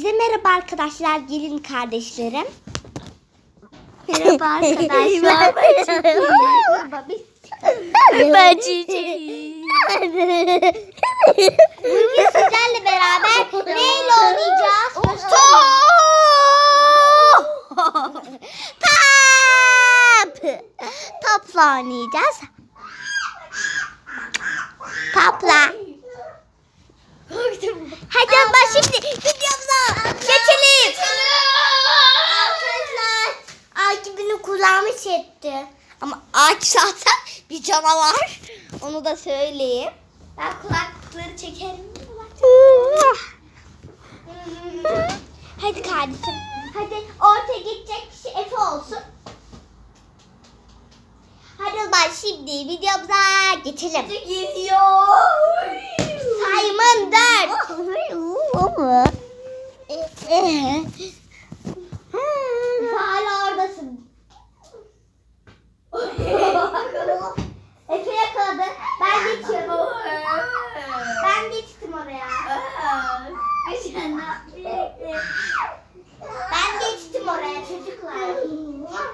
Size merhaba arkadaşlar, gelin kardeşlerim. Merhaba arkadaşlar. Merhaba, biz- Ben çiçeğim. Bugün sizlerle beraber neyle oynayacağız? Top! Topla oynayacağız. Topla. Hadi ama şimdi videomuza geçelim. Arkadaşlar Akif'in çekti. Ama Akif zaten bir canavar. Onu da söyleyeyim. Ben kulaklıkları çekerim. Hadi kardeşim. Hadi ortaya geçecek kişi Efe olsun. Hadi o zaman şimdi videomuza geçelim. Simon 4.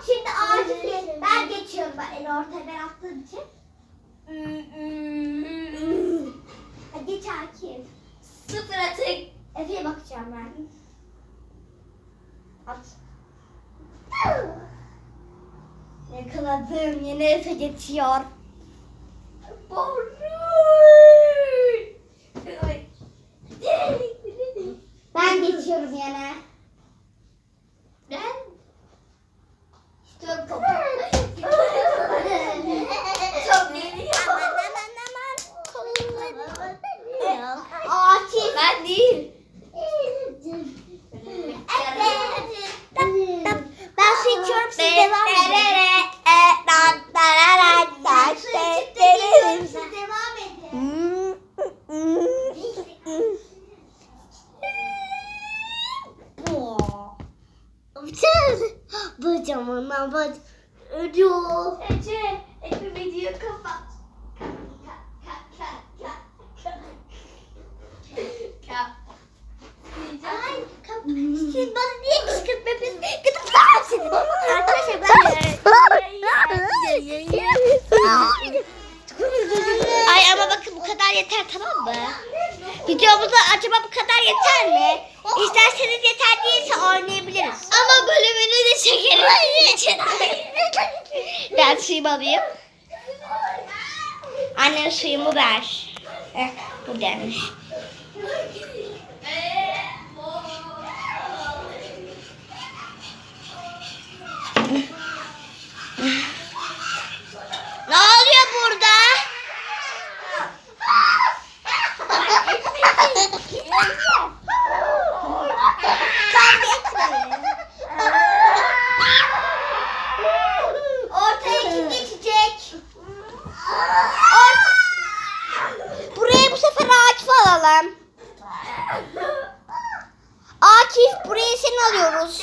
Şimdi Akif ben geçiyorum. Ben en ortaya ben attığım için. Hadi geç Akif. Sıfır atık. Efe'ye bakacağım ben. At. Yakaladım. Yine Efe geçiyor. Ben geçiyorum yine. Ben İşte top. Çok geliyor. Akif. Ben değil. Ben su içiyorum siz devam edin. Ben su içip de geliyorum siz devam edin. Bacağımdan bac ölüyor. Ece, Ece video kapat. Ay, kap- siz bana niye kışkırtma yapıyorsunuz? Gıdıklar mısınız? Arkadaşlar ben... Ay ama bakın bu kadar yeter tamam mı? Videomuzda acaba bu kadar yeter mi? İsterseniz yeter değilse oynayabiliriz. Ama bölümünü de çekerim. Ben suyumu alayım. Anne suyumu ver. Eh, bu demiş. Alıyoruz.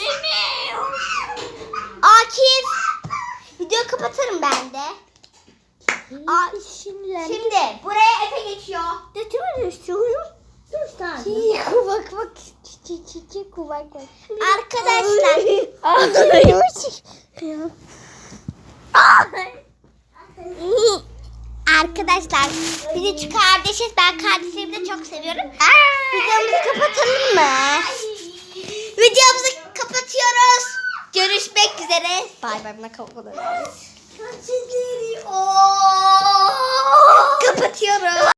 Akif. Video kapatırım ben de. Aa, şimdi buraya Efe geçiyor. bak bak. Çiçek bak. Arkadaşlar. Arkadaşlar biz üç kardeşiz. Ben kardeşlerimi de çok seviyorum. Videomuzu kapatalım mı? Videomuzu kapatıyoruz. Görüşmek üzere. Bay bay. Buna. Kapatıyoruz.